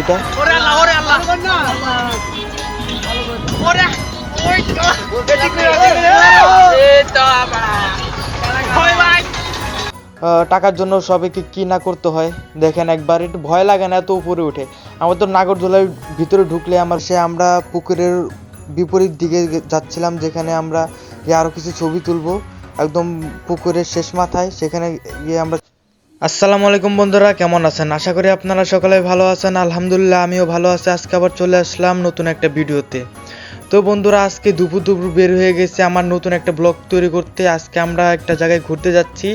এটা টাকার জন্য সবাইকে কি না করতে হয়? দেখেন একবার, একটু ভয় লাগে না এত উপরে উঠে। আমার তো নাগরদোলার ভিতরে ঢুকলে আমার সে আমরা পুকুরের বিপরীত দিকে যাচ্ছিলাম, যেখানে আমরা আরও কিছু ছবি তুলবো। একদম পুকুরের শেষ মাথায়, সেখানে গিয়ে আমরা আসসালামু আলাইকুম বন্ধুরা, কেমন আছেন? আশা করি আপনারা সকলে ভালো আছেন। আলহামদুলিল্লাহ, আমিও ভালো আছি। আজকে আবার চলে আসলাম নতুন একটা ভিডিওতে। তো বন্ধুরা, আজকে দুপুর দুপুর বের হয়ে গেছে আমার নতুন একটা ব্লগ তৈরি করতে। আজকে আমরা একটা জায়গায় ঘুরতে যাচ্ছি।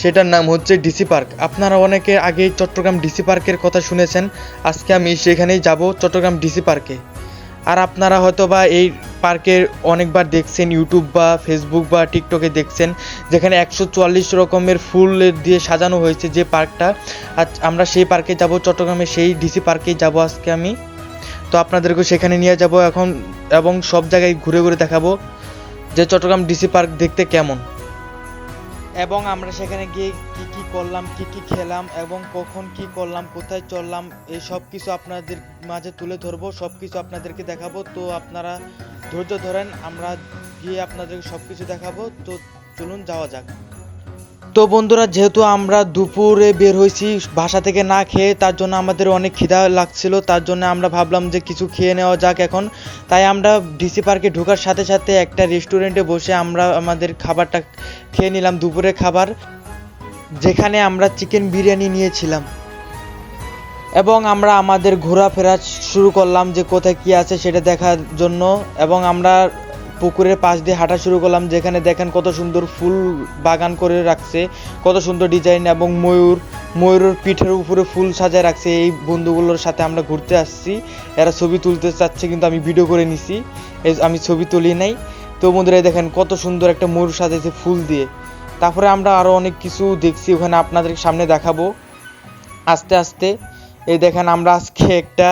সেটার নাম হচ্ছে ডিসি পার্ক আপনারা অনেকে আগে চট্টগ্রাম ডিসি পার্কের কথা শুনেছেন। আজকে আমি সেখানেই যাব, চট্টগ্রাম ডিসি পার্কে আর আপনারা হয়তো বা এই পার্কের অনেকবার দেখছেন ইউটিউব বা ফেসবুক বা টিকটকে দেখছেন, যেখানে একশো চুয়াল্লিশ রকমের ফুল দিয়ে সাজানো হয়েছে যে পার্কটা। আজ আমরা সেই পার্কে যাব চট্টগ্রামে সেই ডিসি পার্কেই যাব আজকে আমি। তো আপনাদেরকে সেখানে নিয়ে যাব এখন এবং সব জায়গায় ঘুরে ঘুরে দেখাবো যে চট্টগ্রাম ডিসি পার্ক দেখতে কেমন। এবং আমরা সেখানে গিয়ে কী কী করলাম, কী কী খেলাম এবং কখন কী করলাম, কোথায় চললাম, এই সব কিছু আপনাদের মাঝে তুলে ধরবো, সব কিছু আপনাদেরকে দেখাবো। তো আপনারা ধৈর্য ধরেন, আমরা গিয়ে আপনাদের সব কিছু দেখাবো। তো চলুন, যাওয়া যাক। তো বন্ধুরা, যেহেতু আমরা দুপুরে বের হয়েছি, বাসা থেকে না খেয়ে তার জন্য আমাদের অনেক খিদা লাগছিল, তার জন্য আমরা ভাবলাম যে কিছু খেয়ে নেওয়া যাক এখন। তাই আমরা ডিসি পার্কে ঢোকার সাথে সাথে একটা রেস্টুরেন্টে বসে আমরা আমাদের খাবারটা খেয়ে নিলাম, দুপুরের খাবার, যেখানে আমরা চিকেন বিরিয়ানি নিয়েছিলাম। এবং আমরা আমাদের ঘোরাফেরা শুরু করলাম যে কোথায় কি আছে সেটা দেখার জন্য, এবং আমরা পুকুরের পাশ দিয়ে হাঁটা শুরু করলাম, যেখানে দেখেন কত সুন্দর ফুল বাগান করে রাখছে, কত সুন্দর ডিজাইন এবং ময়ূর, ময়ূরের পিঠের উপরে ফুল সাজায় রাখছে। এই বন্ধুগুলোর সাথে আমরা ঘুরতে আসছি, এরা ছবি তুলতে চাচ্ছে, কিন্তু আমি ভিডিও করে নিছি। আমি ছবি তুলি নাই। তো বন্ধুরা দেখেন কত সুন্দর একটা ময়ূর সাজাইছে ফুল দিয়ে। তারপরে আমরা আরও অনেক কিছু দেখছি, ওখানে আপনাদের সামনে দেখাবো। আস্তে আস্তে, এই দেখেন আমরা আজকে একটা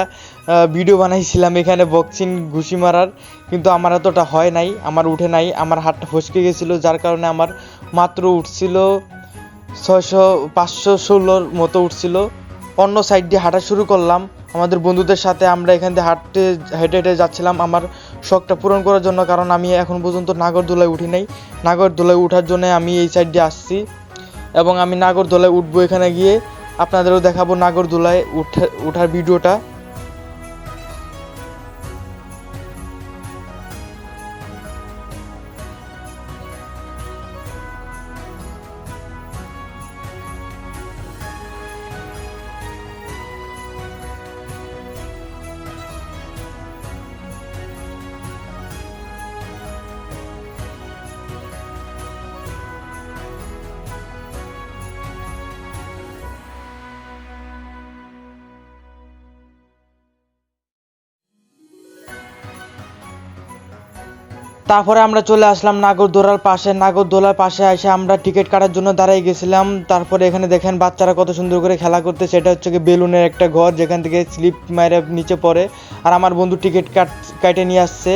ভিডিও বানাইছিলাম এখানে বক্সিং ঘুষি মারার। কিন্তু আমার এতটা হয় নাই, আমার উঠে নাই, আমার হাতটা ফসকে গেছিল, যার কারণে আমার মাত্র উঠছিল ছয়শো, পাঁচশো ষোলোর মতো উঠছিল। অন্য সাইড দিয়ে হাঁটা শুরু করলাম। আমাদের বন্ধুদের সাথে আমরা এখান দিয়ে হাঁটতে, হেঁটে হেঁটে যাচ্ছিলাম। আমার শখটা পূরণ করার জন্য, কারণ আমি এখন পর্যন্ত নাগরদোলায় উঠি নাই। নাগরদোলায় উঠার জন্য আমি এই সাইড দিয়ে আসছি এবং আমি নাগরদোলায় উঠবো এখানে গিয়ে। আপনাদেরও দেখাবো নাগরদোলায় উঠে ওঠার ভিডিওটা তারপরে আমরা চলে আসলাম নাগরদোলার পাশে। নাগরদোলার পাশে এসে আমরা টিকিট কাটার জন্য দাঁড়াই গেছিলাম। তারপরে এখানে দেখেন বাচ্চারা কত সুন্দর করে খেলা করতে, সেটা হচ্ছে কি বেলুনের একটা ঘর, যেখান থেকে স্লিপ মেরে নিচে পড়ে। আর আমার বন্ধু টিকিট কাট, কাটে নিয়ে আসছে।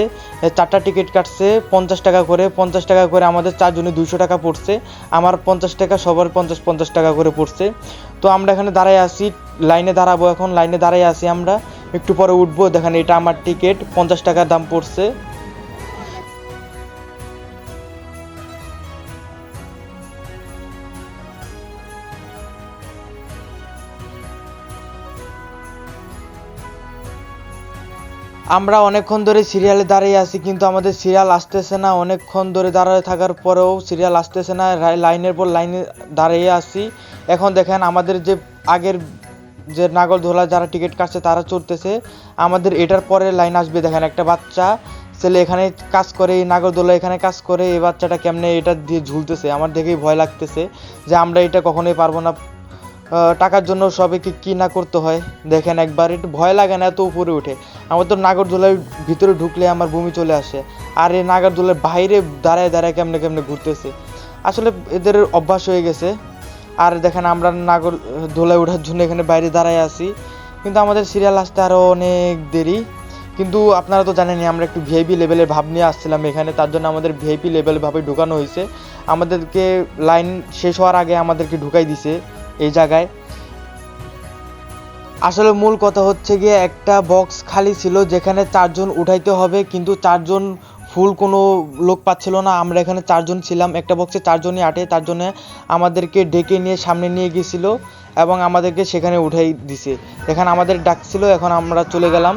চারটা টিকিট কাটছে, পঞ্চাশ টাকা করে। পঞ্চাশ টাকা করে আমাদের চারজনে দুশো টাকা পড়ছে। আমার পঞ্চাশ টাকা, সবার পঞ্চাশ পঞ্চাশ টাকা করে পড়ছে। তো আমরা এখানে দাঁড়াই আসি লাইনে দাঁড়াবো এখন, লাইনে দাঁড়াই আসি আমরা। একটু পরে উঠবো, দেখেন এটা আমার টিকিট, পঞ্চাশ টাকার দাম পড়ছে। আমরা অনেকক্ষণ ধরে সিরিয়ালে দাঁড়িয়ে আছি, কিন্তু আমাদের সিরিয়াল আসতেছে না। অনেকক্ষণ ধরে দাঁড়িয়ে থাকার পরেও সিরিয়াল আসতেছে না লাইনের পর লাইনে দাঁড়িয়ে আছি। এখন দেখেন আমাদের যে আগের যে নাগরদোলা যারা টিকিট কাটছে, তারা চড়তেছে। আমাদের এটার পরে লাইন আসবে, দেখেন একটা বাচ্চা, ছেলে এখানে কাজ করে, এই নাগরদোলা এখানে কাজ করে, এই বাচ্চাটা কেমনে এটা দিয়ে ঝুলতেছে, আমার দেখেই ভয় লাগতেছে যে আমরা এটা কখনোই পারব না। টাকার জন্য সবাইকে কি না করতে হয়? দেখেন একবার, একটু ভয় লাগে না এত উপরে উঠে। আমার তো নাগরদোলার ভিতরে ঢুকলে আমার বমি চলে আসে। আর এই নাগরদোলার বাইরে দাঁড়ায় দাঁড়ায় কেমনে কেমনে ঘুরতেছে। আসলে এদের অভ্যাস হয়ে গেছে। আর দেখেন আমরা নাগর দোলায় ওঠার জন্য এখানে বাইরে দাঁড়ায় আছি। কিন্তু আমাদের সিরিয়াল আসতে আরও অনেক দেরি। কিন্তু আপনারা তো জানেনই, আমরা একটু ভিআইপি লেভেলের ভাব নিয়ে আসছিলাম এখানে। তার জন্য আমাদের ভিআইপি লেভেল ভাবে ঢুকানো হয়েছে। আমাদেরকে লাইন শেষ হওয়ার আগে আমাদেরকে ঢুকাই দিছে। এই জায়গায়। আসলে মূল কথা হচ্ছে গিয়ে একটা বক্স খালি ছিল যেখানে চারজন উঠাইতে হবে, কিন্তু চারজন ফুল কোনো লোক পাচ্ছিল না। আমরা এখানে চারজন ছিলাম, একটা বক্সে চারজনই আটে তার জন্য আমাদেরকে ডেকে নিয়ে সামনে নিয়ে গেছিল এবং আমাদেরকে সেখানে উঠাই দিছে। এখানে আমাদের ডাকছিল এখন আমরা চলে গেলাম।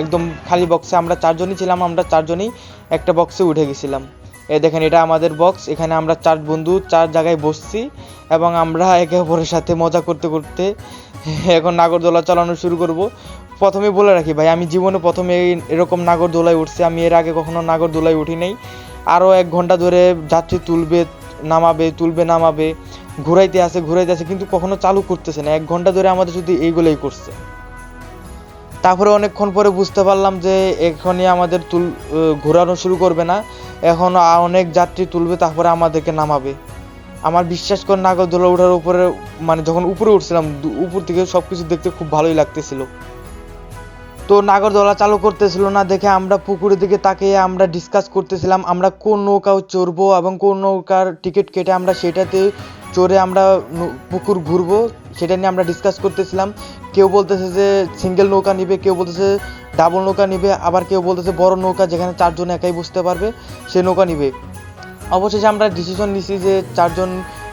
একদম খালি বক্সে আমরা চারজনই ছিলাম, আমরা চারজনই একটা বক্সে উঠে গেছিলাম। এই দেখেন, এটা আমাদের বক্স এখানে আমরা চার বন্ধু, চার জায়গায় বসছি এবং আমরা একে অপরের সাথে মজা করতে করতে এখন নাগরদোলা চালানো শুরু করব। প্রথমে বলে রাখি ভাই, আমি জীবনে প্রথমে এরকম নাগরদোলায় উঠছি। আমি এর আগে কখনো নাগরদোলায় উঠি নাই। আরও এক ঘণ্টা ধরে যাত্রী তুলবে, নামাবে তুলবে, নামাবে, ঘুরাইতে আসে ঘুরাইতে আসে, কিন্তু কখনো চালু করতেছে না। এক ঘণ্টা ধরে আমাদের শুধু এইগুলোই করছে। তারপরে অনেকক্ষণ পরে বুঝতে পারলাম যে এখনই আমাদের তুল ঘোরানো শুরু করবে না। এখন অনেক যাত্রী তুলবে, তারপরে আমাদেরকে নামাবে। আমার বিশ্বাস করে নাগরদোলা ওঠার উপরে মানে যখন উপরে উঠছিলাম উপর থেকে সব কিছু দেখতে খুব ভালোই লাগতেছিল। তো নাগরদোলা চালু করতেছিল না দেখে আমরা পুকুরের দিকে তাকিয়ে আমরা ডিসকাস করতেছিলাম, আমরা কোন নৌকাও চড়বো এবং কোন নৌকার টিকিট কেটে আমরা সেটাতে চড়ে আমরা পুকুর ঘুরবো, সেটা নিয়ে আমরা ডিসকাস করতেছিলাম। কেউ বলতেছে যে সিঙ্গেল নৌকা নিবে, কেউ বলতেছে ডাবল নৌকা নিবে, আবার কেউ বলতেছে বড় নৌকা যেখানে চারজন একাই বসতে পারবে, সে নৌকা নিবে। অবশেষে আমরা ডিসিশন নিছি যে চারজন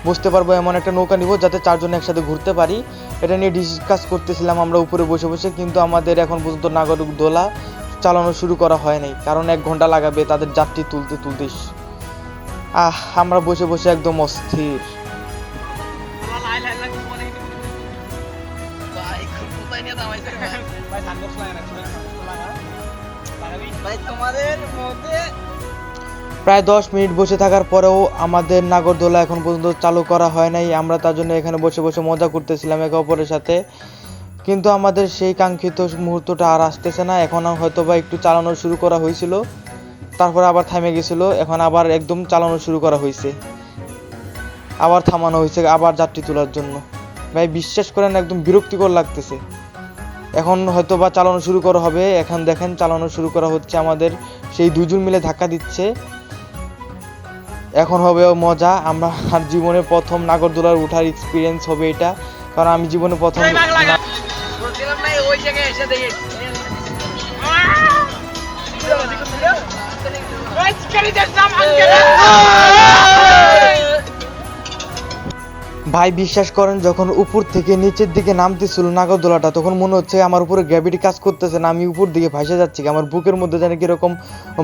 বসতে পারব, এমন একটা নৌকা নিব, যাতে চারজন একসাথে ঘুরতে পারি। এটা নিয়ে ডিসকাস করতেছিলাম আমরা উপরে বসে বসে, কিন্তু আমাদের এখন পর্যন্ত নাগরিক দোলা চালানো শুরু করা হয় নাই, কারণ এক ঘণ্টা লাগাবে তাদের যাত্রী তুলতে তুলতে। আহ, আমরা বসে বসে একদম অস্থির। প্রায় দশ মিনিট বসে থাকার পরেও আমাদের নাগরদোলা এখন পর্যন্ত চালু করা হয় নাই। আমরা তার জন্য এখানে বসে বসে মজা করতেছিলাম একে অপরের সাথে। কিন্তু আমাদের সেই কাঙ্ক্ষিত মুহূর্তটা আর আসতেছে না। এখন হয়তো বা একটু চালানো শুরু করা হয়েছিল। তারপরে আবার থামে গেছিল। এখন আবার একদম চালানো শুরু করা হয়েছে। আবার থামানো হয়েছে, আবার যাত্রী তোলার জন্য। ভাই, বিশ্বাস করেন একদম বিরক্তিকর লাগতেছে। এখন হয়তো বা চালানো শুরু করা হবে। এখন দেখেন চালানো শুরু করা হচ্ছে আমাদের। সেই দুজন মিলে ধাক্কা দিচ্ছে। এখন হবে মজা। আমরা আর জীবনে প্রথম নাগরদোলার ওঠার এক্সপিরিয়েন্স হবে এটা। কারণ আমি জীবনে প্রথম ওই ভাই বিশ্বাস করেন, যখন উপর থেকে নিচের দিকে নামতেছিল নাগরদোলাটা, তখন মনে হচ্ছে আমার উপরে গ্র্যাভিটি কাজ করতেছে না, আমি উপর দিকে ভাসে যাচ্ছি। আমার বুকের মধ্যে জানি কীরকম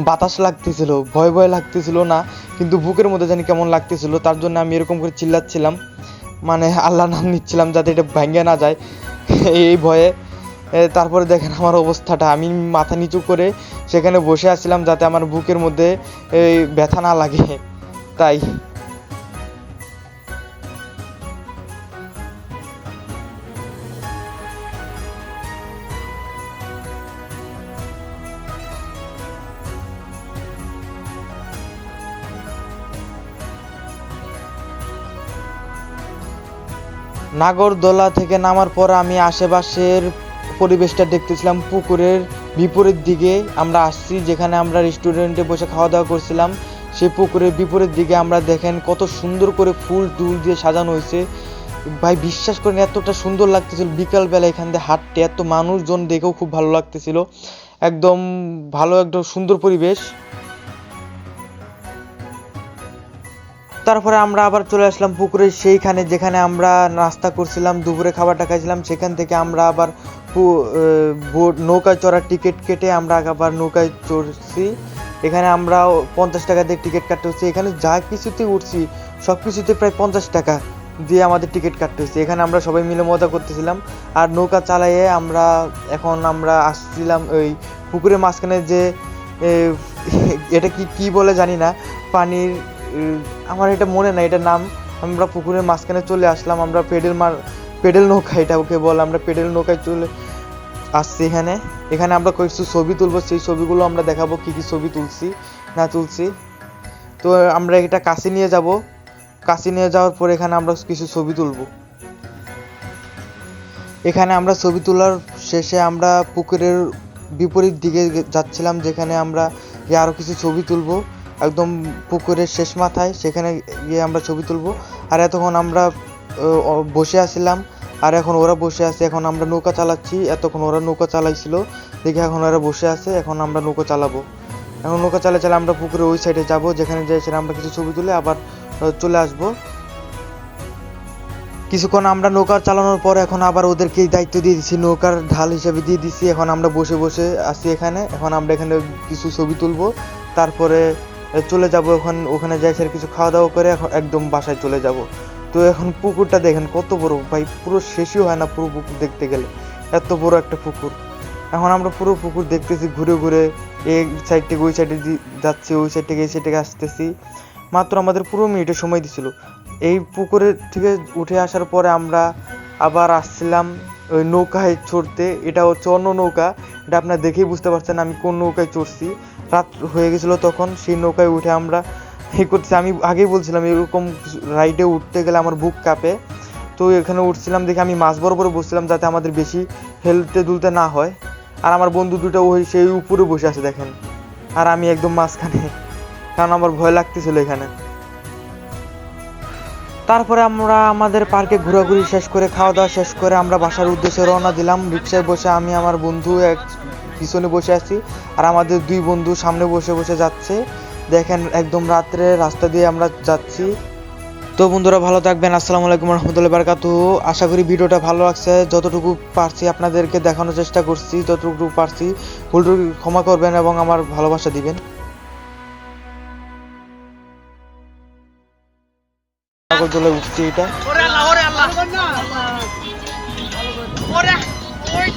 বাতাস লাগতেছিল, ভয় ভয় লাগতেছিল না, কিন্তু বুকের মধ্যে জানি কেমন লাগতেছিল, তার জন্য আমি এরকম করে চিল্লাচ্ছিলাম। মানে আল্লাহ নাম নিচ্ছিলাম যাতে এটা ভেঙে না যায় এই ভয়ে। তারপরে দেখেন আমার অবস্থাটা, আমি মাথা নিচু করে সেখানে বসে আছিলাম যাতে আমার বুকের মধ্যে এই ব্যথা না লাগে। তাই নাগরদোলা থেকে নামার পর আমি আশেপাশের পরিবেশটা দেখতেছিলাম পুকুরের বিপরীত দিকে। আমরা আসছি যেখানে আমরা রেস্টুরেন্টে বসে খাওয়া দাওয়া করছিলাম। সেই পুকুরের বিপরীত দিকে আমরা দেখেন কত সুন্দর করে ফুল টুল দিয়ে সাজানো হয়েছে। ভাই, বিশ্বাস করেন এতটা সুন্দর লাগতেছিল বিকালবেলা এখান দিয়ে হাঁটতে। এত মানুষজন দেখেও খুব ভালো লাগতেছিল। একদম ভালো, একদম সুন্দর পরিবেশ। তারপরে আমরা আবার চলে আসলাম পুকুরের সেইখানে যেখানে আমরা নাস্তা করছিলাম, দুপুরে খাবারটা খাইছিলাম, সেখান থেকে আমরা আবার নৌকায় চড়ার টিকিট কেটে আমরা আবার নৌকায় চড়ছি। এখানে আমরা পঞ্চাশ টাকা দিয়ে টিকিট কাটতে হচ্ছে। এখানে যা কিছুতে উঠছি, সব কিছুতে প্রায় পঞ্চাশ টাকা দিয়ে আমাদের টিকিট কাটতে হচ্ছে। এখানে আমরা সবাই মিলে মজা করতেছিলাম। আর নৌকা চালাইয়ে আমরা এখন আমরা আসছিলাম ওই পুকুরের মাঝখানে যে এটা কি কি বলে জানি না, পানির আমার এটা মনে নাই এটার নাম। আমরা পুকুরের মাঝখানে চলে আসলাম, আমরা পেডেল মার পেডেল নৌকা, এটা ওকে বলে, আমরা পেডেল নৌকায় চলে আসছি এখানে। এখানে আমরা কিছু ছবি তুলবো, সেই ছবিগুলো আমরা দেখাবো, কি কি ছবি তুলছি, না তুলছি। তো আমরা এটা কাছে নিয়ে যাব। কাছে নিয়ে যাওয়ার পর এখানে আমরা কিছু ছবি তুলবো। এখানে আমরা ছবি তোলার শেষে আমরা পুকুরের বিপরীত দিকে যাচ্ছিলাম, যেখানে আমরা গিয়ে আরও কিছু ছবি তুলবো। একদম পুকুরের শেষ মাথায়, সেখানে গিয়ে আমরা ছবি তুলবো। আর এতক্ষণ আমরা বসে আছিলাম আর এখন ওরা বসে আছে, এখন আমরা নৌকা চালাচ্ছি। এতক্ষণ ওরা নৌকা চালাইছিল, দেখে এখন ওরা বসে আছে, এখন আমরা নৌকা চালাবো। এখন নৌকা চালা চালা আমরা পুকুরে ওই সাইডে যাব, যেখানে যাই সেখানে আমরা কিছু ছবি তুলে আবার চলে আসব। কিছুক্ষণ আমরা নৌকা চালানোর পর এখন আবার ওদেরকে দায়িত্ব দিয়ে দিচ্ছি নৌকার ঢাল হিসেবে দিয়ে দিচ্ছি এখন আমরা বসে বসে আছি এখানে, এখন আমরা এখানে কিছু ছবি তুলবো। তারপরে চলে যাব ওখানে ওখানে যাই স্যার, কিছু খাওয়া দাওয়া করে এখন একদম বাসায় চলে যাব। তো এখন পুকুরটা দেখেন, কত বড়, ভাই, পুরো শেষই হয় না পুরো পুকুর দেখতে গেলে। এত বড় একটা পুকুর। এখন আমরা পুরো পুকুর দেখতেছি, ঘুরে ঘুরে এই সাইড থেকে ওই সাইডে যাচ্ছি, ওই সাইড থেকে এই সাইড থেকে আসতেছি। মাত্র আমাদের পুরো মিনিটের সময় দিছিল। এই পুকুরের থেকে উঠে আসার পরে আমরা আবার আসছিলাম, ওই নৌকায় চড়তে। এটা হচ্ছে অন্য নৌকা। এটা আপনারা দেখেই বুঝতে পারছেন আমি কোন নৌকায় চড়ছি। রাত হয়ে গেছিল তখন, সেই নৌকায় উঠে আমরা ই করছি আমি আগেই বলছিলাম, এরকম রাইডে উঠতে গেলে আমার বুক কাঁপে। তো এখানে উঠছিলাম দেখে আমি মাছ বরাবর বসছিলাম যাতে আমাদের বেশি হেলতে দুলতে না হয়। আর আমার বন্ধু দুটো ওই সেই উপরে বসে আছে দেখেন। আর আমি একদম মাঝখানে, কারণ আমার ভয় লাগতেছিল এখানে। তারপরে আমরা আমাদের পার্কে ঘোরাঘুরি শেষ করে খাওয়া দাওয়া শেষ করে আমরা বাসার উদ্দেশ্যে রওনা দিলাম। রিক্সায় বসে আমি, আমার বন্ধু এক পিছনে বসে আছি আর আমাদের দুই বন্ধু সামনে বসে বসে যাচ্ছে। দেখেন একদম রাত্রে রাস্তা দিয়ে আমরা যাচ্ছি। তো বন্ধুরা, ভালো থাকবেন। আসসালামু আলাইকুম রহমতুল্লাহ বারকাতু আশা করি ভিডিওটা ভালো লাগছে। যতটুকু পারছি আপনাদেরকে দেখানোর চেষ্টা করছি যতটুকু পারছি। ভুলটুকু ক্ষমা করবেন এবং আমার ভালোবাসা দিবেন। নাগরদোলায় উঠছে এটা। ওরে আল্লাহ ওরে আল্লাহ। ওরে ওই